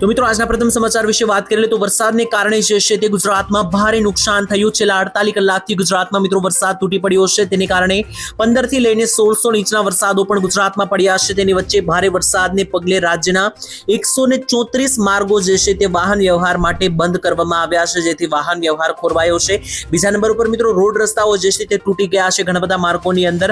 તો મિત્રો, આજના પ્રથમ સમાચાર વિશે વાત કરી લઈએ તો વરસાદને કારણે જે છે તે ગુજરાતમાં ભારે નુકસાન થયું. છેલ્લા અડતાલીસ કલાકથી ગુજરાતમાં મિત્રો વરસાદ તૂટી પડ્યો છે. તેને કારણે પંદરથી લઈને સોળસો ઇંચના વરસાદો પણ ગુજરાતમાં પડ્યા છે. તેની વચ્ચે ભારે વરસાદને પગલે રાજ્યના એકસો ચોત્રીસ માર્ગો જે છે તે વાહન વ્યવહાર માટે બંધ કરવામાં આવ્યા છે. જેથી વાહન વ્યવહાર ખોરવાયો છે. બીજા નંબર ઉપર મિત્રો, રોડ રસ્તાઓ જે છે તે તૂટી ગયા છે ઘણા બધા માર્ગોની અંદર.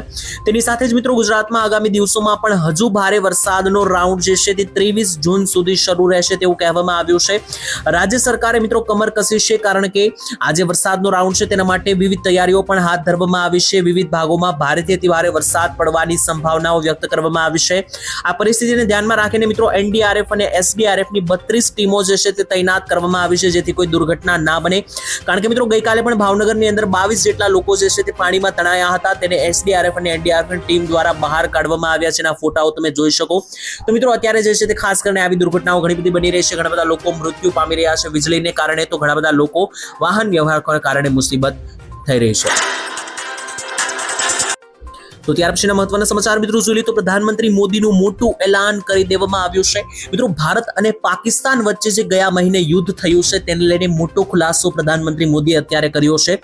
તેની સાથે જ મિત્રો, ગુજરાતમાં આગામી દિવસોમાં પણ હજુ ભારે વરસાદનો રાઉન્ડ જે છે તે ત્રેવીસ જૂન સુધી શરૂ રહેશે. તેવું કહેવામાં આવ્યું છે. રાજ્ય સરકારે મિત્રો કમર કસી છે કારણ કે આજે વરસાદનો રાઉન્ડ છે તેના માટે વિવિધ તૈયારીઓ પણ હાથ ધરવામાં આવી છે. વિવિધ ભાગોમાં ભારેથી અતિ ભારે વરસાદ પડવાની સંભાવનાઓ વ્યક્ત કરવામાં આવી છે. આ પરિસ્થિતિને ધ્યાનમાં રાખીને મિત્રો એનડીઆરએફ અને એસડીઆરએફની બત્રીસ ટીમો જે છે તે તૈનાત કરવામાં આવી છે જેથી કોઈ દુર્ઘટના ના બને. કારણ કે મિત્રો ગઈકાલે પણ ભાવનગરની અંદર બાવીસ જેટલા લોકો જે છે તે પાણીમાં તણાયા હતા તેને એસડીઆરએફ અને એનડીઆરએફની ટીમ દ્વારા બહાર કાઢવામાં આવ્યા છે. એના ફોટાઓ તમે જોઈ શકો. તો મિત્રો અત્યારે જે છે તે ખાસ કરીને આવી દુર્ઘટનાઓ ઘણી બધી બની રહી છે. ઘણા બધા લોકો મૃત્યુ પામી રહ્યા છે. વીજળીને કારણે તો ઘણા બધા લોકો વાહન વ્યવહાર કારણે મુસીબત થઈ રહી છે. તો ત્યાર પછીના મહત્વના સમાચાર, મિત્રો જોઈએ તો પ્રધાનમંત્રી મોદીનું મોટું એલાન કરી દેવામાં આવ્યું છે. મિત્રો, ભારત અને પાકિસ્તાન વચ્ચે જે ગયા મહિને યુદ્ધ થયું છે, તેને લઈને મોટો ખુલાસો પ્રધાનમંત્રી મોદીએ અત્યારે કર્યો છે.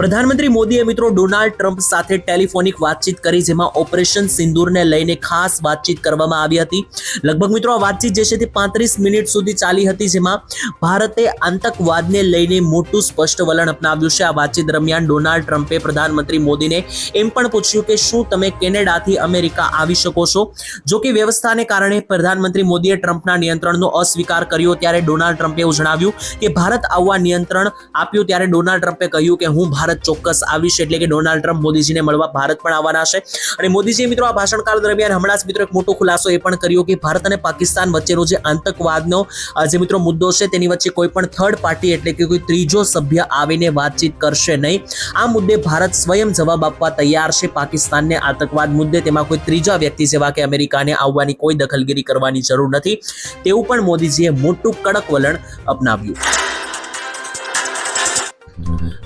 પ્રધાનમંત્રી મોદીએ, મિત્રો, ડોનાલ્ડ ટ્રમ્પ સાથે ટેલિફોનિક વાતચીત કરી, જેમાં ઓપરેશન સિંદૂરને લઈને ખાસ વાતચીત કરવામાં આવી હતી. લગભગ, મિત્રો, આ વાતચીત જે છે તે પાંત્રીસ મિનિટ સુધી ચાલી હતી, જેમાં ભારતે આતંકવાદને લઈને મોટું સ્પષ્ટ વલણ અપનાવ્યું છે. આ વાતચીત દરમિયાન ડોનાલ્ડ ટ્રમ્પે પ્રધાનમંત્રી મોદીને એમ પણ પૂછ્યું કે શું તમે કેનેડાથી અમેરિકા આવી શકો છો. જો કે વ્યવસ્થાને કારણે પ્રધાનમંત્રી મોદીએ ટ્રમ્પના નિયંત્રણનો અસ્વીકાર કર્યો ત્યારે ડોનાલ્ડ ટ્રમ્પે એવું જણાવ્યું કે ભારત આવવા નિયંત્રણ આપ્યું ત્યારે ડોનાલ્ડ ટ્રમ્પે કહ્યું કે હું ભારત ચોક્કસ આવીશ એટલે કે ડોનાલ્ડ ટ્રમ્પ મોદીજીને મળવા ભારત પણ આવવાના છે. અને મોદીજીએ મિત્રો આ ભાષણકાળ દરમિયાન હમણાં જ મિત્રો એક મોટો ખુલાસો એ પણ કર્યો કે ભારત અને પાકિસ્તાન વચ્ચેનો જે આતંકવાદનો જે મિત્રો મુદ્દો છે તેની વચ્ચે કોઈ પણ થર્ડ પાર્ટી એટલે કે કોઈ ત્રીજો સભ્ય આવીને વાતચીત કરશે નહીં. આ મુદ્દે ભારત સ્વયં જવાબ આપવા તૈયાર છે પાકિસ્તાનને આતંકવાદ મુદ્દે તેમાં કોઈ ત્રીજા વ્યક્તિ જેવા કે અમેરિકાને આવવાની કોઈ દખલગીરી કરવાની જરૂર નથી. તેવું પણ મોદીજીએ મોટું કડક વલણ અપનાવ્યું.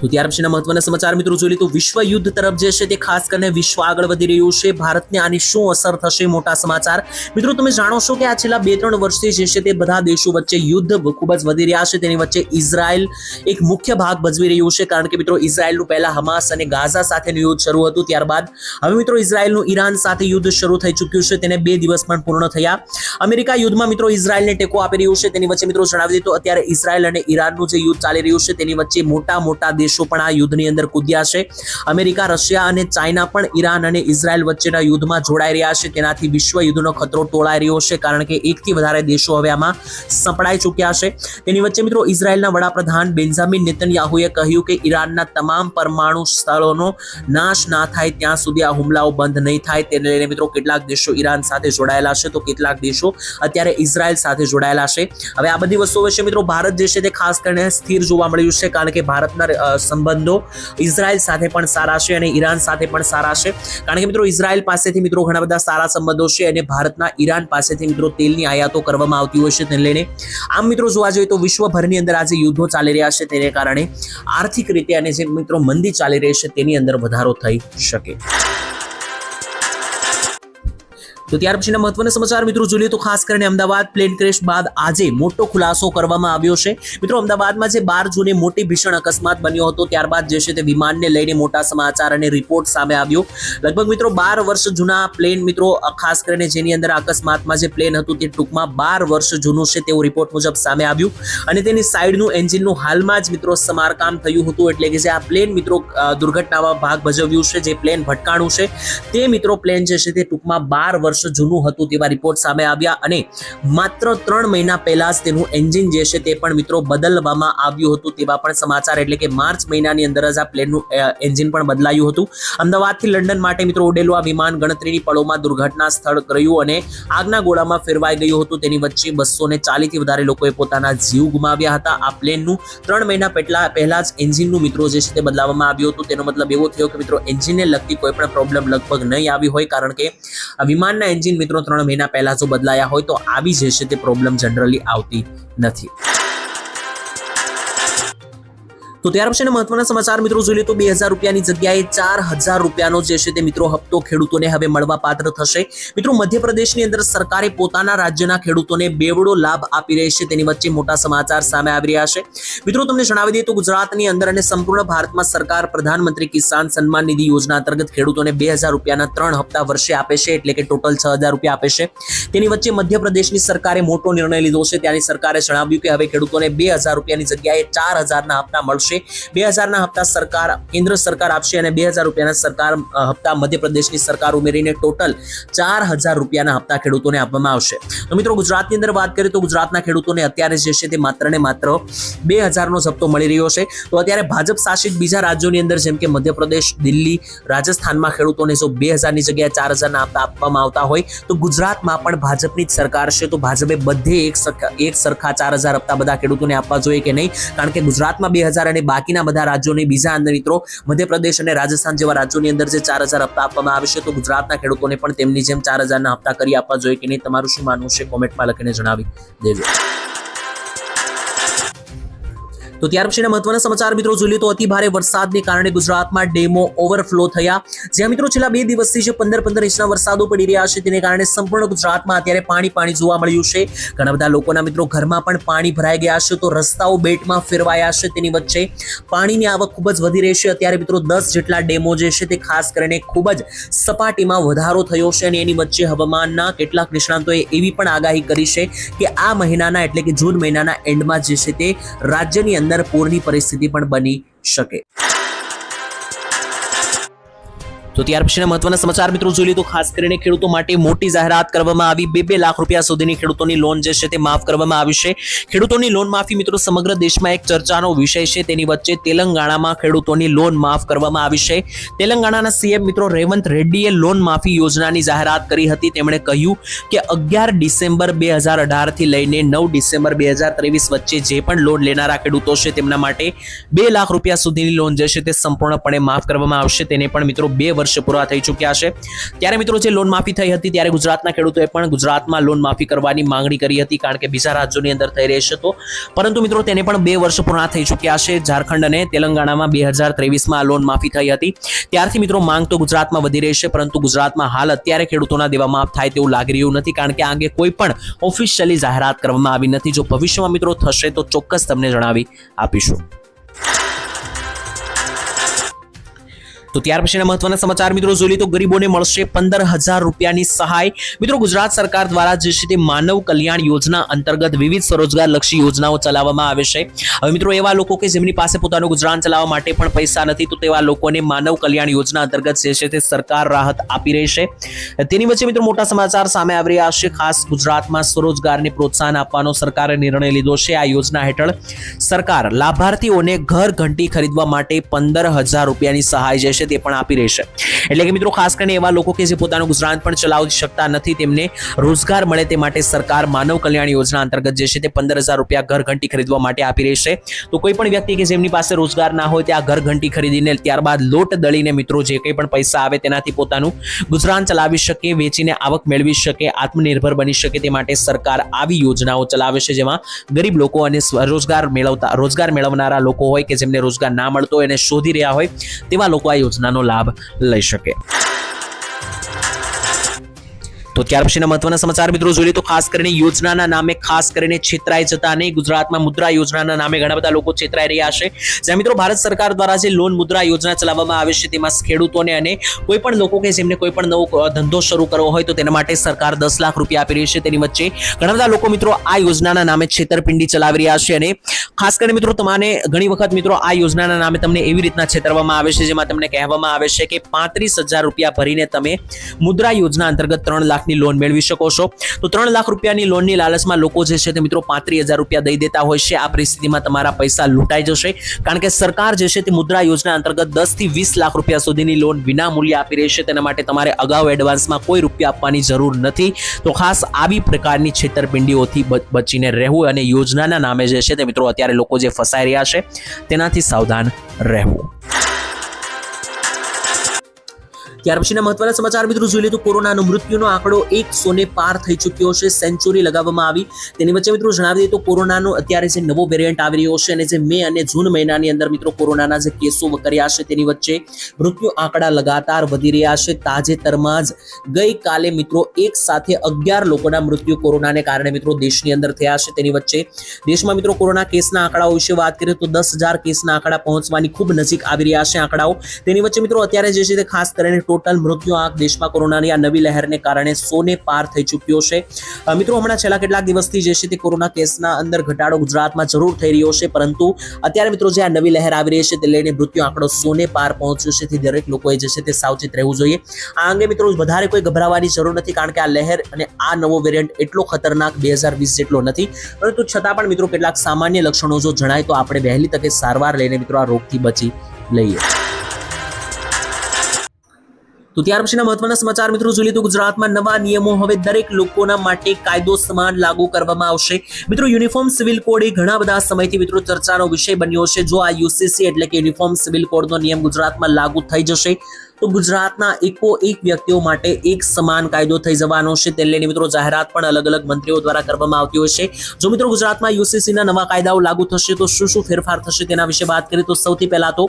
તો ત્યાર મહત્વના સમાચાર મિત્રો જોઈ તો વિશ્વ યુદ્ધ તરફ જે છે તે ખાસ કરીને વિશ્વ આગળ વધી રહ્યું છે. ભારતને આની શું અસર થશે મોટા સમાચાર? મિત્રો, તમે જાણો છો કે આ છેલ્લા બે ત્રણ વર્ષથી જે છે તે બધા દેશો વચ્ચે યુદ્ધ ખૂબ જ વધી રહ્યા છે. તેની વચ્ચે ઇઝરાયલ એક મુખ્ય ભાગ ભજવી રહ્યું છે. કારણ કે મિત્રો, ઇઝરાયલનું પહેલા હમાસ અને ગાઝા સાથેનું યુદ્ધ શરૂ હતું. ત્યારબાદ હવે મિત્રો, ઇઝરાયલનું ઈરાન સાથે યુદ્ધ શરૂ થઈ ચૂક્યું છે. તેને બે દિવસ પણ પૂર્ણ થયા. અમેરિકા યુદ્ધમાં મિત્રો, ઇઝરાયલને ટેકો આપી રહ્યું છે. તેની વચ્ચે મિત્રો જણાવી દીધું અત્યારે ઇઝરાયલ અને ઈરાનનું જે યુદ્ધ ચાલી રહ્યું છે, તેની વચ્ચે મોટા મોટા દેશો પણ આ યુદ્ધની અંદર કૂદ્યા છે. અમેરિકા, રશિયા અને ચાઇના પણ ઈરાન અને ઇઝરાયલ વચ્ચેના યુદ્ધમાં જોડાઈ રહ્યા છે. તેનાથી વિશ્વ યુદ્ધનો ખતરો ટોળાઈ રહ્યો છે કારણ કે એકથી વધારે દેશો હવે આમાં સંપડાઈ ચૂક્યા છે. તેની વચ્ચે મિત્રો ઇઝરાયલના વડાપ્રધાન બેન્ઝામિન નેતન્યાહુએ કહ્યું કે ઈરાનના તમામ પરમાણુ સ્થળોનો નાશ ના થાય ત્યાં સુધી આ હુમલાઓ બંધ નહીં થાય. તેને લઈને મિત્રો કેટલાક દેશો ઈરાન સાથે જોડાયેલા છે. તો કેટલાક દેશો અત્યારે ઇઝરાયલ સાથે જોડાયેલા છે. હવે આ બધી વસ્તુઓ વિશે મિત્રો ભારત જે છે તે ખાસ કરીને સ્થિર જોવા મળ્યું છે કારણ કે ભારતના સંબંધો ઇઝરાયલ સાથે પણ સારા છે અને ઈરાન સાથે પણ સારા છે. કારણ કે મિત્રો ઇઝરાયલ પાસેથી મિત્રો ઘણા બધા સારા સંબંધો છે અને ભારતના ઈરાન પાસેથી મિત્રો તેલની આયાતો કરવામાં આવતી હોય છે. તેને લઈને આમ મિત્રો જોવા જોઈએ તો વિશ્વભરની અંદર આજે યુદ્ધો ચાલી રહ્યા છે. તેને કારણે આર્થિક રીતે અને જે મિત્રો મંદી ચાલી રહી છે તેની અંદર વધારો થઈ શકે. તો ત્યાર પછીના મહત્વના સમાચાર મિત્રો જોઈએ તો ખાસ કરીને અમદાવાદ પ્લેન ક્રેશ બાદ આજે મોટો ખુલાસો કરવામાં આવ્યો છે. મિત્રો અમદાવાદમાં જે બાર જૂને મોટી ભીષણ અકસ્માત બન્યો હતો, ત્યારબાદ જે છે તે વિમાનને લઈને મોટા સમાચાર અને રિપોર્ટ સામે આવ્યો. લગભગ મિત્રો બાર વર્ષ જૂના પ્લેન મિત્રો, ખાસ કરીને જેની અંદર અકસ્માતમાં જે પ્લેન હતું તે ટૂંકમાં બાર વર્ષ જૂનું છે તેવું રિપોર્ટ મુજબ સામે આવ્યું. અને તેની સાઈડનું એન્જિનનું હાલમાં જ મિત્રો સમારકામ થયું હતું, એટલે કે જે આ પ્લેન મિત્રો દુર્ઘટનામાં ભાગ ભજવ્યું છે, જે પ્લેન ભટકાણું છે, તે મિત્રો પ્લેન જે છે તે ટૂંકમાં બાર વર્ષ જૂનું હતું તેવા રિપોર્ટ સામે આવ્યા અને માત્ર ત્રણ મહિના પહેલા જ તેનું એન્જિન જે છે તે પણ મિત્રો બદલવામાં આવ્યું હતું તેવા પણ સમાચાર. એટલે કે માર્ચ મહિનાની અંદર જ આ પ્લેનનું એન્જિન પણ બદલાયું હતું. અમદાવાદથી લંડન માટે મિત્રો ઉડેલું આ વિમાન ગણતરીની પળોમાં દુર્ઘટના સ્થળ રહ્યું અને આગના ગોળામાં ફેરવાઈ ગયું હતું. તેની વચ્ચે બસો ને ચાલીસથી વધારે લોકોએ પોતાના જીવ ગુમાવ્યા હતા. આ પ્લેનનું ત્રણ મહિના પહેલા પહેલા જ એન્જિનનું મિત્રો જે છે તે બદલાવવામાં આવ્યું હતું. તેનો મતલબ એવો થયો કે મિત્રો એન્જિનને લગતી કોઈ પણ પ્રોબ્લેમ લગભગ નહીં આવી હોય, કારણ કે આ વિમાનના એન્જિન મિત્રો ત્રણ મહિના પહેલા જો બદલાયા હોય તો આવી જે છે તે પ્રોબ્લેમ જનરલી આવતી નથી. તો ત્યાર પછી મહત્વના સમાચાર મિત્રો જોઈ લે તો બે હજાર રૂપિયાની જગ્યાએ ચાર હજાર રૂપિયાનો જે છે તે મિત્રો હપ્તો ખેડૂતોને હવે મળવા પાત્ર થશે. મિત્રો મધ્યપ્રદેશની અંદર સરકારે પોતાના રાજ્યના ખેડૂતોને બેવડો લાભ આપી રહી છે તેની વચ્ચે મોટા સમાચાર સામે આવી રહ્યા છે. મિત્રો તમને જણાવી દઈએ તો ગુજરાતની અંદર અને સંપૂર્ણ ભારતમાં સરકાર પ્રધાનમંત્રી કિસાન સન્માન નિધિ યોજના અંતર્ગત ખેડૂતોને બે હજાર રૂપિયાના ત્રણ હપ્તા વર્ષે આપે છે એટલે કે ટોટલ છ હજાર રૂપિયા આપે છે. તેની વચ્ચે મધ્યપ્રદેશની સરકારે મોટો નિર્ણય લીધો છે. ત્યાંની સરકારે જણાવ્યું કે હવે ખેડૂતોને બે હજાર રૂપિયાની જગ્યાએ ચાર હજારના હપ્તા મળશે. બે હજારના હપ્તા સરકાર, કેન્દ્ર સરકાર આપશે અને બે હજાર રૂપિયાના સરકાર હપ્તા મધ્યપ્રદેશની સરકાર ઉમેરીને ટોટલ ચાર હજાર રૂપિયાના હપ્તા ખેડૂતોને આપવામાં આવશે. તો મિત્રો ગુજરાતની અંદર વાત કરીએ તો ગુજરાતના ખેડૂતોને અત્યારે જે છે તે માત્ર ને માત્ર બે હજારનો જપ્તો મળી રહ્યો છે. તો અત્યારે ભાજપ શાસિત બીજા રાજ્યોની અંદર જેમ કે મધ્યપ્રદેશ, દિલ્હી, રાજસ્થાનમાં ખેડૂતોને જો બે હજારની જગ્યાએ ચાર હજારના હપ્તા આપવામાં આવતા હોય, તો ગુજરાતમાં પણ ભાજપની જ સરકાર છે. તો ભાજપે બધે એક સરખા એક સરખા ચાર હજાર હપ્તા બધા ખેડૂતોને આપવા જોઈએ કે નહીં? કારણ કે ગુજરાતમાં બે હજાર અને બાકીના બધા રાજ્યોની બીજા અંદર મિત્રો મધ્યપ્રદેશ અને રાજસ્થાન જેવા રાજ્યોની અંદર જે ચાર હજાર હપ્તા આપવામાં આવે છે, તો ગુજરાતના ખેડૂતોને પણ તેમની જેમ ચાર હજારના હપ્તા કરી આપવા જોઈએ કે નહીં? તમારું શું માનવું છે? કોમેન્ટમાં લખીને જણાવી દેજો. તો ત્યાર પછીના મહત્વના સમાચાર મિત્રો જોઈએ તો અતિ ભારે વરસાદને કારણે ગુજરાતમાં ડેમો ઓવરફ્લો થયા. જ્યાં મિત્રો છેલ્લા બે દિવસથી જે પંદર પંદર ઇંચના વરસાદો પડી રહ્યા છે તેને કારણે સંપૂર્ણ ગુજરાતમાં અત્યારે પાણી પાણી જોવા મળ્યું છે. ઘણા બધા લોકોના મિત્રો ઘરમાં પણ પાણી ભરાઈ ગયા છે તો રસ્તાઓ બેટમાં ફેરવાયા છે તેની વચ્ચે. પાણીની આવક ખૂબ જ વધી રહી છે. અત્યારે મિત્રો દસ જેટલા ડેમો જે છે તે ખાસ કરીને ખૂબ જ સપાટીમાં વધારો થયો છે અને એની વચ્ચે હવામાનના કેટલાક નિષ્ણાંતોએ એવી પણ આગાહી કરી છે કે આ મહિનાના એટલે કે જૂન મહિનાના એન્ડમાં જે છે તે રાજ્યની અંદર પૂરની પરિસ્થિતિ પણ બની શકે. તો ત્યાર પછીના મહત્વના સમાચાર મિત્રો જોઈ લીધું ખાસ કરીને ખેડૂતો માટે મોટી જાહેરાત કરવામાં આવી. બે બે લાખ રૂપિયા સુધીની ખેડૂતોની લોન જે છે તે માફ કરવામાં આવી છે. ખેડૂતોની લોન માફી મિત્રો સમગ્ર દેશમાં એક ચર્ચાનો વિષય છે. તેની વચ્ચે તેલંગાણામાં ખેડૂતોની લોન માફ કરવામાં આવી છે. તેલંગાણાના સીએમ મિત્રો રેવંત રેડ્ડીએ લોન માફી યોજનાની જાહેરાત કરી હતી. તેમણે કહ્યું કે અગિયાર ડિસેમ્બર બે હજાર અઢારથી લઈને નવ ડિસેમ્બર બે હજાર ત્રેવીસ વચ્ચે જે પણ લોન લેનારા ખેડૂતો છે તેમના માટે બે લાખ રૂપિયા સુધીની લોન જે છે તે સંપૂર્ણપણે માફ કરવામાં આવશે. તેને પણ મિત્રો બે વર્ષ પૂરા થઈ ચૂક્યા છે. ત્યારે મિત્રો જે લોન માફી થઈ હતી ત્યારે ગુજરાતના ખેડૂતોએ પણ ગુજરાતમાં લોન માફી કરવાની માંગણી કરી હતી કારણ કે બીજા રાજ્યોની અંદર થઈ રહેશે તો. પરંતુ મિત્રો તેને પણ બે વર્ષ પૂર્ણ થઈ ચૂક્યા છે. ઝારખંડ અને તેલંગાણામાં બે હજાર ત્રેવીસમાં લોન માફી થઈ હતી. ત્યારથી મિત્રો માંગ તો ગુજરાતમાં વધી રહી છે, પરંતુ ગુજરાતમાં હાલ અત્યારે ખેડૂતોના દેવા માફ થાય તેવું લાગી રહ્યું નથી કારણ કે આ અંગે કોઈ પણ ઓફિશિયલી જાહેરાત કરવામાં આવી નથી. જો ભવિષ્યમાં મિત્રો થશે તો ચોક્કસ તમને જણાવી આપીશું. તો ત્યાર પછીના મહત્વના સમાચાર, મિત્રો જોઈ તો ગરીબોને મળશે પંદર હજાર રૂપિયાની સહાય. મિત્રો ગુજરાત સરકાર દ્વારા જે છે તે માનવ કલ્યાણ યોજના અંતર્ગત વિવિધ સ્વરોજગાર લક્ષી યોજનાઓ ચલાવવામાં આવે છે. હવે મિત્રો એવા લોકો કે જેમની પાસે પોતાનું ગુજરાન ચલાવવા માટે પણ પૈસા નથી, તો તેવા લોકોને માનવ કલ્યાણ યોજના અંતર્ગત જે છે તે સરકાર રાહત આપી રહી છે. તેની વચ્ચે મિત્રો મોટા સમાચાર સામે આવી રહ્યા છે. ખાસ ગુજરાતમાં સ્વરોજગારને પ્રોત્સાહન આપવાનો સરકારે નિર્ણય લીધો છે. આ યોજના હેઠળ સરકાર લાભાર્થીઓને ઘર ઘંટી ખરીદવા માટે પંદર હજાર રૂપિયાની સહાય જે છે તે પણ આપી રહેશે એટલે કે મિત્રો, ખાસ કરીને એવા લોકો કે જે પોતાનું ગુજરાન પણ ચલાવી શકતા નથી, તેમને રોજગાર મળે તે માટે સરકાર માનવ કલ્યાણ યોજના અંતર્ગત જે છે તે પંદર હજાર રૂપિયા ઘર ઘંટી ખરીદવા માટે આપી રહી છે. તો કોઈ પણ વ્યક્તિ કે જેમની પાસે રોજગાર ના હોય, તે આ ઘર ઘંટી ખરીદીને ત્યારબાદ લોટ દળીને મિત્રો જે કંઈ પણ પૈસા આવે તેનાથી પોતાનું ગુજરાન ચલાવી શકે, વેચીને આવક મેળવી શકે, આત્મનિર્ભર બની શકે તે માટે સરકાર આવી યોજનાઓ ચલાવે છે, જેમાં ગરીબ લોકો અને રોજગાર મેળવતા, રોજગાર મેળવનારા લોકો હોય કે જેમને રોજગાર ના મળતો હોય અને શોધી રહ્યા હોય, તેવા લોકો આ યોજનાનો લાભ લઈ શકે. તો ત્યાર પછીના મહત્વના સમાચાર મિત્રો જોઈએ તો ખાસ કરીને યોજનાના નામે ખાસ કરીને છેતરાઈ જતા નહીં. ગુજરાતમાં મુદ્રા યોજનાના નામે ઘણા બધા લોકો છેતરાઈ રહ્યા છે. જ્યાં મિત્રો ભારત સરકાર દ્વારા જે લોન મુદ્રા યોજના ચલાવવામાં આવે છે, તેમાં ખેડૂતોને અને કોઈ પણ લોકો કે જેમને કોઈ પણ નવો ધંધો શરૂ કરવો હોય તો તેના માટે સરકાર દસ લાખ રૂપિયા આપી રહી છે. તેની વચ્ચે ઘણા બધા લોકો મિત્રો આ યોજનાના નામે છેતરપિંડી ચલાવી રહ્યા છે અને ખાસ કરીને મિત્રો તમારે ઘણી વખત મિત્રો આ યોજનાના નામે તમને એવી રીતના છેતરવામાં આવે છે, જેમાં તમને કહેવામાં આવે છે કે પાંત્રીસ હજાર રૂપિયા ભરીને તમે મુદ્રા યોજના અંતર્ગત ત્રણ લાખની લોન મેળવી શકો છો. તો ત્રણ લાખ રૂપિયાની લોનની લાલચમાં લોકો જે છે તે મિત્રો પાંત્રીસ હજાર રૂપિયા દઈ દેતા હોય છે. આ પરિસ્થિતિમાં તમારા પૈસા લૂંટાઈ જશે. કારણ કે સરકાર જે છે તે મુદ્રા યોજના અંતર્ગત દસથી વીસ લાખ રૂપિયા સુધીની લોન વિના મૂલ્ય આપી રહી છે. તેના માટે તમારે અગાઉ એડવાન્સમાં કોઈ રૂપિયા આપવાની જરૂર નથી. તો ખાસ આવી પ્રકારની છેતરપિંડીઓથી બચીને રહેવું અને યોજનાના નામે જે છે તે મિત્રો અત્યારે લોકો જે ફસાઈ રહ્યા છે, તેનાથી સાવધાન રહેવું. ત્યાર પછીના મહત્વના સમાચાર મિત્રો જોઈ લે તો કોરોનાનો મૃત્યુનો આંકડો એકસો ને પાર થઈ ચૂક્યો છે. સેન્ચુરી લગાવવામાં આવી. તેની વચ્ચે મિત્રો જણાવી દઈએ તો કોરોનાનો અત્યારે જે નવો વેરિયન્ટ આવી રહ્યો છે અને જે મે અને જૂન મહિનાની અંદર મિત્રો કોરોનાના જે કેસો કર્યા છે તેની વચ્ચે મૃત્યુ આંકડા લગાતાર વધી રહ્યા છે. તાજેતરમાં જ ગઈકાલે મિત્રો એક સાથે અગિયાર લોકોના મૃત્યુ કોરોનાને કારણે મિત્રો દેશની અંદર થયા છે. તેની વચ્ચે દેશમાં મિત્રો કોરોના કેસના આંકડાઓ વિશે વાત કરીએ તો દસ હજાર કેસના આંકડા પહોંચવાની ખૂબ નજીક આવી રહ્યા છે આંકડાઓ. તેની વચ્ચે મિત્રો અત્યારે જે છે તે ખાસ કરીને ટોટલ મૃત્યુ આંક દેશમાં કોરોનાની આ નવી લહેરને કારણે સોને પાર થઈ ચૂક્યો છે. મિત્રો, હમણાં છેલ્લા કેટલાક દિવસથી જે છે તે કોરોના કેસના અંદર ઘટાડો ગુજરાતમાં જરૂર થઈ રહ્યો છે, પરંતુ અત્યારે, મિત્રો, જે આ નવી લહેર આવી રહી છે તે લઈને મૃત્યુ આંકડો સોને પાર પહોંચ્યો છે તેથી દરેક લોકોએ જે છે તે સાવચેત રહેવું જોઈએ. આ અંગે, મિત્રો, વધારે કોઈ ગભરાવાની જરૂર નથી કારણ કે આ લહેર અને આ નવો વેરિયન્ટ એટલો ખતરનાક બે હજાર વીસ જેટલો નથી. પરંતુ છતાં પણ, મિત્રો, કેટલાક સામાન્ય લક્ષણો જો જણાય તો આપણે વહેલી તકે સારવાર લઈને, મિત્રો, આ રોગથી બચી લઈએ. તો ત્યાર પછીના મહત્વના સમાચાર મિત્રો જોઈએ તો ગુજરાતમાં નવા નિયમો હવે દરેક લોકોના માટે કાયદો સમાન લાગુ કરવામાં આવશે. મિત્રો, યુનિફોર્મ સિવિલ કોડ એ ઘણા બધા સમયથી મિત્રો ચર્ચાનો વિષય બન્યો છે. જો આ યુસીસી એટલે કે યુનિફોર્મ સિવિલ કોડનો નિયમ ગુજરાતમાં લાગુ થઈ જશે તો ગુજરાતના એકો એક વ્યક્તિઓ માટે એક સમાન કાયદો થઈ જવાનો છે. તે લઈને મિત્રો જાહેરાત પણ અલગ અલગ મંત્રીઓ દ્વારા કરવામાં આવતી હોય છે. જો મિત્રો ગુજરાતમાં યુસીસીના નવા કાયદાઓ લાગુ થશે તો શું શું ફેરફાર થશે તેના વિશે વાત કરીએ તો સૌથી પહેલા તો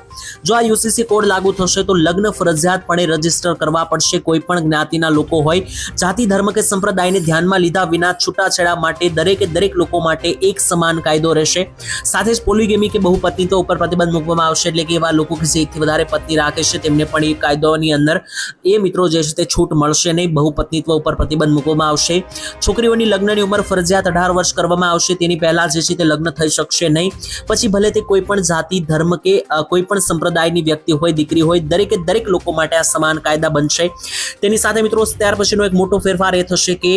જો આ યુસીસી કોડ લાગુ થશે તો લગ્ન ફરજિયાતપણે રજિસ્ટર કરવા પડશે. કોઈ પણ જ્ઞાતિના લોકો હોય, જાતિ, ધર્મ કે સંપ્રદાયને ધ્યાનમાં લીધા વિના છૂટાછેડા માટે દરેકે દરેક લોકો માટે એક સમાન કાયદો રહેશે. સાથે જ પોલીગેમી કે બહુપત્નીત્વ ઉપર પ્રતિબંધ મૂકવામાં આવશે એટલે કે એવા લોકો કે જે એકથી વધારે પત્ની રાખે છે. તેમને પણ એ કાયદાઓની અંદર એ મિત્રો જે છે તે છૂટ મળશે નહીં. બહુપત્નીત્વ ઉપર પ્રતિબંધ મૂકવામાં આવશે. છોકરીઓની લગ્નની ઉંમર ફરજિયાત અઢાર વર્ષ કરવામાં આવશે. તેની પહેલાં જે છે તે લગ્ન થઈ શકશે નહીં. પછી ભલે તે કોઈ પણ જાતિ, ધર્મ કે કોઈ પણ સંપ્રદાયની વ્યક્તિ હોય, દીકરી હોય, દરેકે દરેક લોકો માટે આ સમાન કાયદા બનશે. તેની સાથે મિત્રો ત્યાર પછીનો એક મોટો ફેરફાર એ થશે કે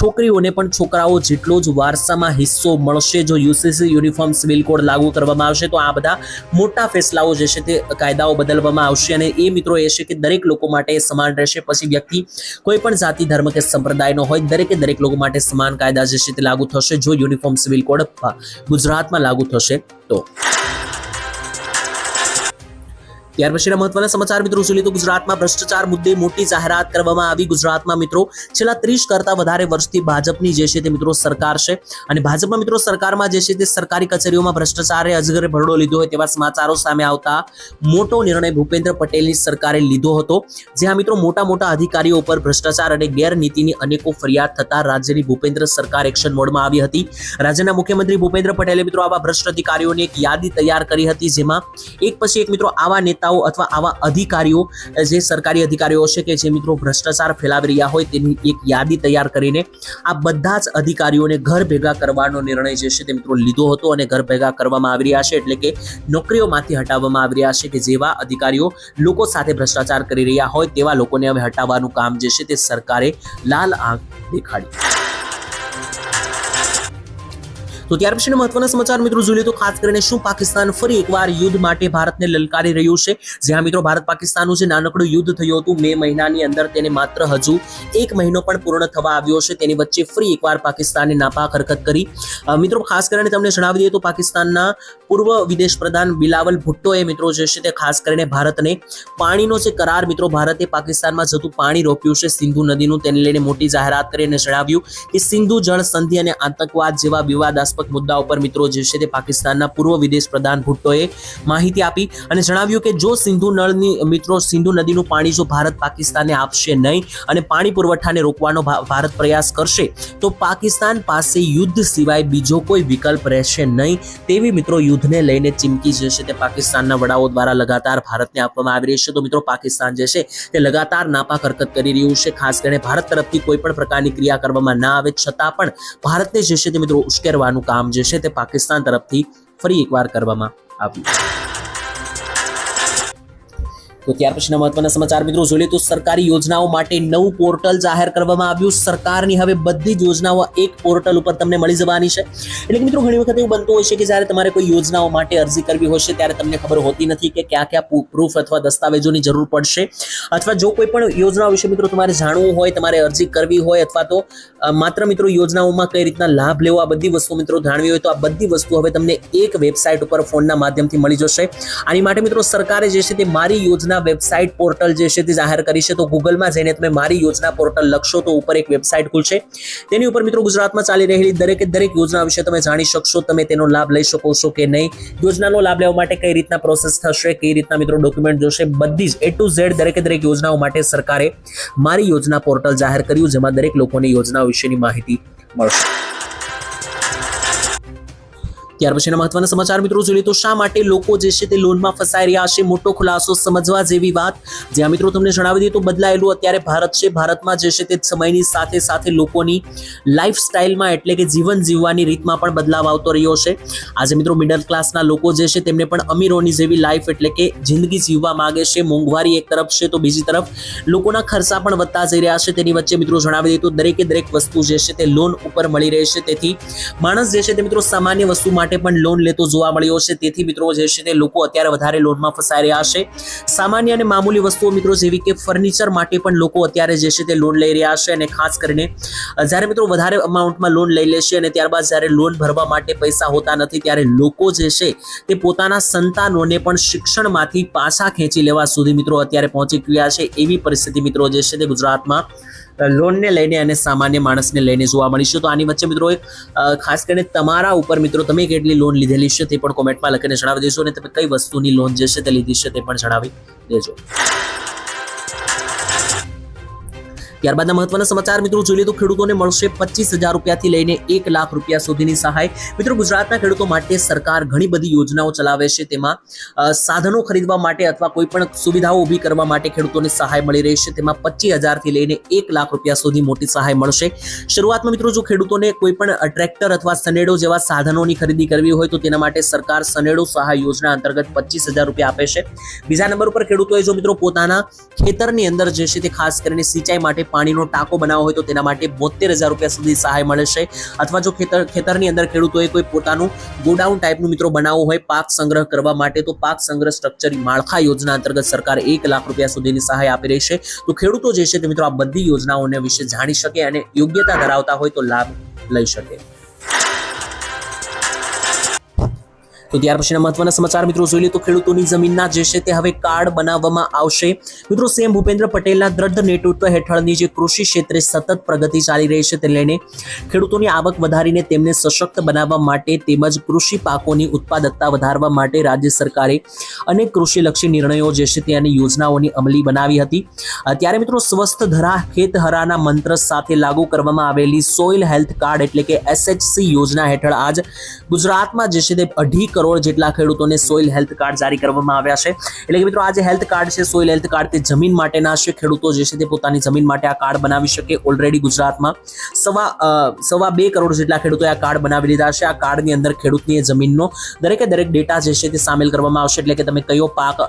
છોકરીઓને પણ છોકરાઓ જેટલો જ વારસામાં હિસ્સો મળશે જો યુસીસી યુનિફોર્મ સિવિલ કોડ લાગુ કરવામાં આવશે, તો આ બધા મોટા ફેસલાઓ જે છે તે કાયદાઓ બદલવામાં આવશે અને એ મિત્રો એ છે કે દરેક લોકો માટે સમાન રહેશે. પછી વ્યક્તિ કોઈ પણ જાતિ, ધર્મ કે સંપ્રદાયનો હોય, દરેકે દરેક લોકો માટે સમાન કાયદા જે છે તે લાગુ થશે. જો યુનિફોર્મ સિવિલ કોડ ગુજરાતમાં લાગુ થશે તો. ત્યાર પછીના મહત્વના સમાચાર મિત્રો જોઈએ તો ગુજરાતમાં ભ્રષ્ટાચાર મુદ્દે મોટી જાહેરાત કરવામાં આવી. ગુજરાતમાં મિત્રો છેલ્લા ત્રીસ કરતા વધારે વર્ષથી ભાજપની જે છે તે મિત્રો સરકાર છે અને ભાજપમાં મિત્રો સરકારમાં જે છે તે સરકારી કચેરીઓમાં ભ્રષ્ટાચારે અજગરે ભરડો લીધો હોય તેવા સમાચારો સામે આવતા મોટો નિર્ણય ભૂપેન્દ્ર પટેલની સરકારે લીધો હતો. જ્યાં મિત્રો મોટા મોટા અધિકારીઓ ઉપર ભ્રષ્ટાચાર અને ગેરનીતિની અનેકો ફરિયાદ થતા રાજ્યની ભૂપેન્દ્ર સરકાર એક્શન મોડમાં આવી હતી. રાજ્યના મુખ્યમંત્રી ભૂપેન્દ્ર પટેલે મિત્રો આવા ભ્રષ્ટ અધિકારીઓની એક યાદી તૈયાર કરી હતી જેમાં એક પછી એક મિત્રો આવા નેતાઓ અથવા આવા અધિકારીઓ જે સરકારી અધિકારીઓ છે કે જે મિત્રો ભ્રષ્ટાચાર ફેલાવી રહ્યા હોય તેની એક યાદી તૈયાર કરીને આ બધા જ અધિકારીઓને ઘર ભેગા કરવાનો નિર્ણય જે છે તે મિત્રો લીધો હતો અને ઘર ભેગા કરવામાં આવી રહ્યા છે. એટલે કે નોકરીઓમાંથી હટાવવામાં આવી રહ્યા છે કે જેવા અધિકારીઓ લોકો સાથે ભ્રષ્ટાચાર કરી રહ્યા હોય તેવા લોકોને હવે હટાવવાનું કામ જે છે તે સરકારે લાલ આંખ દેખાડી. તો ત્યાર પછીના મહત્વના સમાચાર મિત્રો જોઈએ તો ખાસ કરીને શું પાકિસ્તાન ફરી એકવાર યુદ્ધ માટે ભારતને લલકારી રહ્યું છે? જ્યાં મિત્રો ભારત પાકિસ્તાનનું જે નાનકડું યુદ્ધ થયું હતું, મે મહિનાની અંદર તેને માત્ર હજુ એક મહિનો પણ પૂર્ણ થવા આવ્યો છે. તેની વચ્ચે ફરી એકવાર પાકિસ્તાને નાપાક હરકત કરી. મિત્રો ખાસ કરીને તમને જણાવી દઈએ તો પાકિસ્તાનના પૂર્વ વિદેશ પ્રધાન બિલાવલ ભુટ્ટોએ મિત્રો જે છે તે ખાસ કરીને ભારતને પાણીનો જે કરાર મિત્રો ભારતે પાકિસ્તાનમાં જતું પાણી રોક્યું છે. સિંધુ નદીનું તેને લઈને મોટી જાહેરાત કરીને જણાવ્યું કે સિંધુ જળ સંધિ અને આતંકવાદ જેવા વિવાદાસ્પદ મુદ્દાઓ ઉપર મિત્રો જે છે તે પાકિસ્તાનના પૂર્વ વિદેશ પ્રધાન ભુટ્ટોએ માહિતી આપી અને જણાવ્યું કે જો સિંધુ નળની, મિત્રો, સિંધુ નદીનું પાણી જો ભારત પાકિસ્તાનને આપશે નહીં અને પાણી પુરવઠાને રોકવાનો ભારત પ્રયાસ કરશે, તો પાકિસ્તાન પાસે યુદ્ધ સિવાય બીજો કોઈ વિકલ્પ રહેશે નહીં તેવી મિત્રો યુદ્ધને લઈને ચીમકી જે છે તે પાકિસ્તાનના વડાઓ દ્વારા લગાતાર ભારતને આપવામાં આવી રહી છે. તો મિત્રો, પાકિસ્તાન જે છે તે લગાતાર નાપાક હરકત કરી રહ્યું છે. ખાસ કરીને ભારત તરફથી કોઈ પણ પ્રકારની ક્રિયા કરવામાં ના આવે, છતાં પણ ભારતને જે છે તે મિત્રો ઉશ્કેરવાનું કામ જે છે તે પાકિસ્તાન તરફથી ફરી એકવાર કરવામાં આવ્યું તો ત્યાર પછીના મહત્વના સમાચાર મિત્રો જોઈએ તો સરકારી યોજનાઓ માટે નવું પોર્ટલ જાહેર કરવામાં આવ્યું. સરકારની હવે બધી જ યોજનાઓ એક પોર્ટલ ઉપર તમને મળી જવાની છે. એટલે કે મિત્રો ઘણી વખત એવું બનતું હોય છે કે જ્યારે તમારે કોઈ યોજનાઓ માટે અરજી કરવી હોય છે ત્યારે તમને ખબર હોતી નથી કે કયા કયા પ્રૂફ અથવા દસ્તાવેજોની જરૂર પડશે. અથવા જો કોઈ પણ યોજના વિશે મિત્રો તમારે જાણવું હોય, તમારે અરજી કરવી હોય અથવા તો માત્ર મિત્રો યોજનાઓમાં કઈ રીતના લાભ લેવો, આ બધી વસ્તુ મિત્રો જાણવી હોય તો આ બધી વસ્તુ હવે તમને એક વેબસાઇટ ઉપર ફોનના માધ્યમથી મળી જશે. આની માટે મિત્રો સરકારે જે છે તે મારી યોજના યોજના વેબસાઇટ પોર્ટલ જે છે તે જાહેર કરી છે. તો ગૂગલમાં જઈને તમે મારી યોજના પોર્ટલ લખશો તો ઉપર એક વેબસાઇટ ખુલશે. તેની ઉપર મિત્રો ગુજરાતમાં ચાલી રહેલી દરેકે દરેક યોજના વિશે તમે જાણી શકશો, તમે તેનો લાભ લઈ શકો છો કે નહીં. યોજનાનો લાભ લેવા માટે કઈ રીતના પ્રોસેસ થશે, કઈ રીતના મિત્રો ડોક્યુમેન્ટ જોશે, બધી જ એ ટુ ઝેડ દરેકે દરેક યોજનાઓ માટે સરકારે મારી યોજના પોર્ટલ જાહેર કર્યું, જેમાં દરેક લોકોની યોજના વિશેની માહિતી મળશે. ત્યાર પછીના મહત્વના સમાચાર મિત્રો જોઈએ તો શા માટે લોકો જે છે તે લોનમાં ફસાઈ રહ્યા છે? મોટો ખુલાસો સમજવા જેવી વાત. જ્યાં મિત્રો તમને જણાવી દઈએ તો બદલાયેલું અત્યારે ભારત છે. ભારતમાં જે છે તે સમયની સાથે સાથે લોકોની લાઈફ સ્ટાઇલમાં એટલે કે જીવન જીવવાની રીતમાં પણ બદલાવ આવતો રહ્યો છે. આજે મિત્રો મિડલ ક્લાસના લોકો જે છે તેમને પણ અમીરોની જેવી લાઈફ એટલે કે જિંદગી જીવવા માગે છે. મોંઘવારી એક તરફ છે તો બીજી તરફ લોકોના ખર્ચા પણ વધતા જઈ રહ્યા છે. તેની વચ્ચે મિત્રો જણાવી દઈએ તો દરેકે દરેક વસ્તુ જે છે તે લોન ઉપર મળી રહે છે. તેથી માણસ જે છે તે મિત્રો સામાન્ય વસ્તુ માટે પણ લોન લેતો જોવા મળ્યો છે. તેથી મિત્રો જે છે તે લોકો અત્યારે વધારે લોનમાં ફસાઈ રહ્યા છે. સામાન્ય અને મામૂલી વસ્તુઓ મિત્રો જેવી કે ફર્નિચર માટે પણ લોકો અત્યારે જે છે તે લોન લઈ રહ્યા છે અને ખાસ કરીને જ્યારે મિત્રો વધારે અમાઉન્ટમાં લોન લઈ લેશે અને ત્યારબાદ જ્યારે લોન ભરવા માટે પૈસા હોતા નથી ત્યારે લોકો જે છે તે પોતાના સંતાનોને પણ શિક્ષણમાંથી પાછા ખેંચી લેવા સુધી મિત્રો અત્યારે પહોંચી ગયા છે. એવી પરિસ્થિતિ મિત્રો જે છે તે ગુજરાતમાં લોનને લઈને અને સામાન્ય માણસને લઈને જોવા મળીશું. તો આની વચ્ચે મિત્રો ખાસ કરીને તમારા ઉપર મિત્રો, તમે કેટલી લોન લીધેલી છે તે પણ કોમેન્ટમાં લખીને જણાવી દેશો અને તમે કઈ વસ્તુની લોન જે છે તે લીધી છે તે પણ જણાવી દેજો. ત્યારબાદના મહત્વના સમાચાર, મિત્રો જોઈએ તો ખેડૂતોને મળશે પચીસ હજાર રૂપિયાથી લઈને એક લાખ રૂપિયા સુધીની સહાય. મિત્રો, ગુજરાતના ખેડૂતો માટે સરકાર ઘણી બધી યોજનાઓ ચલાવે છે. તેમાં સાધનો ખરીદવા માટે અથવા કોઈ પણ સુવિધાઓ ઊભી કરવા માટે ખેડૂતોને સહાય મળી રહી છે. તેમાં પચીસ હજારથી લઈને એક લાખ રૂપિયા સુધી મોટી સહાય મળશે. શરૂઆતમાં, મિત્રો, જો ખેડૂતોને કોઈ પણ ટ્રેક્ટર અથવા સનેડો જેવા સાધનોની ખરીદી કરવી હોય તો તેના માટે સરકાર સનેડો સહાય યોજના અંતર્ગત પચીસ હજાર રૂપિયા આપે છે. બીજા નંબર ઉપર ખેડૂતોએ જો, મિત્રો, પોતાના ખેતરની અંદર જે છે તે ખાસ કરીને સિંચાઈ માટે પાણીનો ટાંકો બનાવવો હોય તો તેના માટે બોતેર હજાર રૂપિયા સુધી સહાય મળે છે અથવા જો ખેતર ખેતરની અંદર ખેડૂતોએ કોઈ પોતાનું ગોડાઉન ટાઈપનું મિત્રો બનાવવું હોય, પાક સંગ્રહ કરવા માટે, તો પાક સંગ્રહ સ્ટ્રક્ચર માળખા યોજના અંતર્ગત સરકાર એક લાખ રૂપિયા સુધીની સહાય આપી રહી છે. તો ખેડૂતો જે છે તે મિત્રો આ બધી યોજનાઓને વિશે જાણી શકે અને યોગ્યતા ધરાવતા હોય તો લાભ લઈ શકે. તો ત્યાર પછીના મહત્વના સમાચાર મિત્રો જોઈ લઈએ તો ખેડૂતોની જમીનના જે છે તે હવે કાર્ડ બનાવવામાં આવશે. મિત્રો સીએમ ભૂપેન્દ્ર પટેલના દ્રઢ નેતૃત્વ હેઠળની જે કૃષિ ક્ષેત્રે સતત પ્રગતિ ચાલી રહી છે તે લઈને ખેડૂતોની આવક વધારીને તેમને સશક્ત બનાવવા માટે તેમજ કૃષિ પાકોની ઉત્પાદકતા વધારવા માટે રાજ્ય સરકારે અનેક કૃષિલક્ષી નિર્ણયો જે છે તેની યોજનાઓની અમલી બનાવી હતી. ત્યારે મિત્રો સ્વસ્થ ધરા ખેતહરાના મંત્ર સાથે લાગુ કરવામાં આવેલી સોઇલ હેલ્થ કાર્ડ એટલે કે એસએચસી યોજના હેઠળ આજ ગુજરાતમાં જે છે તે અઢી કરોડ જેટલા ખેડૂતોને સોઇલ હેલ્થ કાર્ડ જારી કરવામાં આવ્યા છે. એટલે કે મિત્રો, આ જે હેલ્થ કાર્ડ છે, સોઇલ હેલ્થ કાર્ડ તે જમીન માટેના છે. ખેડૂતો જે છે તે પોતાની જમીન માટે આ કાર્ડ બનાવી શકે ઓલરેડી ગુજરાતમાં. સવા સવા બે કરોડ જેટલા ખેડૂતોએ આ કાર્ડ બનાવી લીધા છે. આ કાર્ડની અંદર ખેડૂતની જમીનનો દરેકે દરેક ડેટા જે છે તે સામેલ કરવામાં આવશે. એટલે કે તમે કયો પાક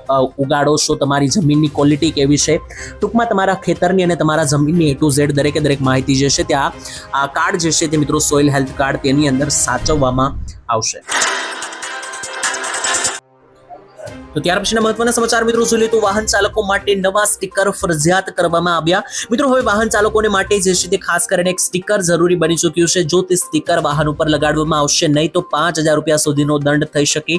ઉગાડો છો, તમારી જમીનની ક્વોલિટી કેવી છે. ટૂંકમાં તમારા ખેતરની અને તમારા જમીનની એ ટુ ઝેડ દરેકે દરેક માહિતી જે છે તે આ કાર્ડ જે છે તે મિત્રો, સોઇલ હેલ્થ કાર્ડ તેની અંદર સાચવવામાં આવશે. તો ત્યાર પછીના મહત્વના સમાચાર મિત્રો શું તો વાહન ચાલકો માટે નવા સ્ટીકર ફરજિયાત કરવામાં આવ્યા. મિત્રો હવે વાહન ચાલકોને માટે જે છે તે ખાસ કરીને એક સ્ટીકર જરૂરી બની ચૂક્યું છે. જો તે સ્ટીકર વાહન ઉપર લગાડવામાં આવશે નહીં તો પાંચ રૂપિયા સુધીનો દંડ થઈ શકે.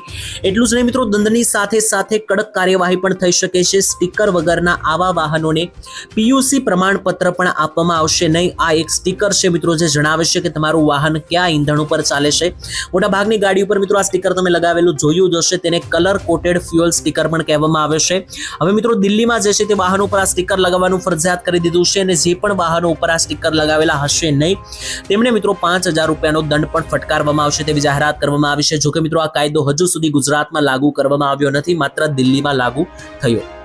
એટલું જ નહીં મિત્રો, દંડની સાથે સાથે કડક કાર્યવાહી પણ થઈ શકે છે. સ્ટીકર વગરના આવા વાહનોને પીયુસી પ્રમાણપત્ર પણ આપવામાં આવશે નહીં. આ એક સ્ટીકર છે મિત્રો, જે જણાવે છે કે તમારું વાહન કયા ઈંધણ ઉપર ચાલે છે. મોટા ભાગની ગાડી ઉપર મિત્રો આ સ્ટીકર તમે લગાવેલું જોયું જ હશે. તેને કલર કોટેડ ફ્યુઅલ સ્ટીકર પણ કહેવામાં આવે છે. હવે મિત્રો, દિલ્હીમાં જે છે તે વાહનો ઉપર આ સ્ટીકર લગાવવાનું ફરજિયાત કરી દીધું છે અને જે પણ વાહનો ઉપર આ સ્ટીકર લગાવેલા હશે નહીં, તેમને મિત્રો પાંચ હજાર રૂપિયાનો દંડ પણ ફટકારવામાં આવશે તેવી જાહેરાત કરવામાં આવી છે. જોકે મિત્રો, આ કાયદો હજુ સુધી ગુજરાતમાં લાગુ કરવામાં આવ્યો નથી, માત્ર દિલ્હીમાં લાગુ થયો.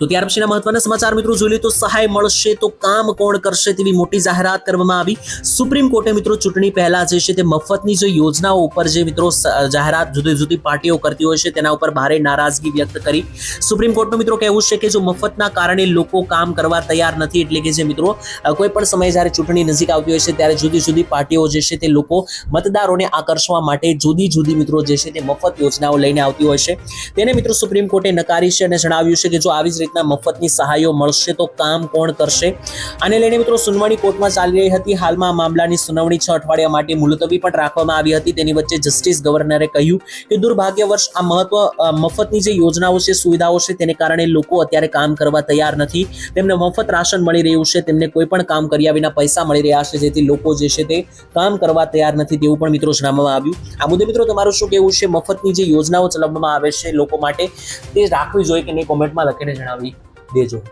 તો ત્યાર પછીના મહત્વના સમાચાર મિત્રો જોઈએ તો સહાય મળશે તો કામ કોણ કરશે તેવી મોટી જાહેરાત કરવામાં આવી. સુપ્રીમ કોર્ટે મિત્રો ચૂંટણી પહેલા જે છે તે મફતની જે યોજનાઓ ઉપર જે મિત્રો જાહેરાત જુદી જુદી પાર્ટીઓ કરતી હોય છે તેના ઉપર ભારે નારાજગી વ્યક્ત કરી. સુપ્રીમ કોર્ટનું મિત્રો કહેવું છે કે જો મફતના કારણે લોકો કામ કરવા તૈયાર નથી એટલે કે જે મિત્રો કોઈ પણ સમયે જ્યારે ચૂંટણી નજીક આવતી હોય છે ત્યારે જુદી જુદી પાર્ટીઓ જે છે તે લોકો મતદારોને આકર્ષવા માટે જુદી જુદી મિત્રો જે છે તે મફત યોજનાઓ લઈને આવતી હોય છે. તેને મિત્રો સુપ્રીમ કોર્ટે નકારી છે અને જણાવ્યું છે કે જો આવી જ રીતના મફતની સહાયો મળશે તો કામ કોણ કરશે? આને લઈને મિત્રો સુનવણી કોર્ટમાં ચાલી રહી હતી. હાલમાં મામલાની સુનાવણી છ અઠવાડિયા માટે મુલતવી પણ રાખવામાં આવી હતી. તેની વચ્ચે જસ્ટિસ ગવર્નરે કહ્યું કે દુર્ભાગ્યવશ આ મહત્વ મફતની જે યોજનાઓ છે, સુવિધાઓ છે, તેને કારણે લોકો અત્યારે કામ કરવા તૈયાર નથી. તેમને મફત રાશન મળી રહ્યું છે. તેમને કોઈ પણ કામ કર્યા વિના પૈસા મળી રહ્યા છે, જેથી લોકો જે છે તે કામ કરવા તૈયાર નથી તેવું પણ મિત્રો જણાવવામાં આવ્યું. આ મુદ્દે મિત્રો તમારું શું કહેવું છે? મફતની જે યોજનાઓ ચલાવવામાં આવે છે લોકો માટે તે રાખવી જોઈએ કે નહીં? કોમેન્ટમાં લખીને જણાવી દેજો.